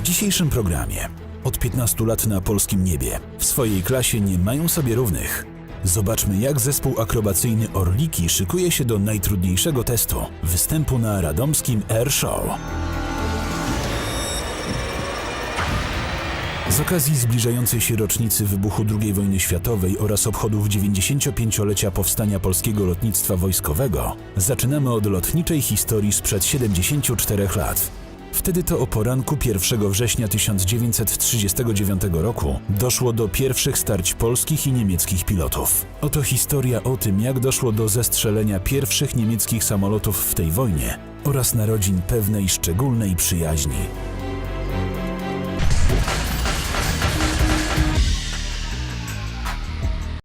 W dzisiejszym programie od 15 lat na polskim niebie w swojej klasie nie mają sobie równych. Zobaczmy, jak zespół akrobacyjny Orliki szykuje się do najtrudniejszego testu występu na radomskim Air Show. Z okazji zbliżającej się rocznicy wybuchu II wojny światowej oraz obchodów 95-lecia powstania polskiego lotnictwa wojskowego, zaczynamy od lotniczej historii sprzed 74 lat. Wtedy to o poranku 1 września 1939 roku doszło do pierwszych starć polskich i niemieckich pilotów. Oto historia o tym, jak doszło do zestrzelenia pierwszych niemieckich samolotów w tej wojnie oraz narodzin pewnej szczególnej przyjaźni.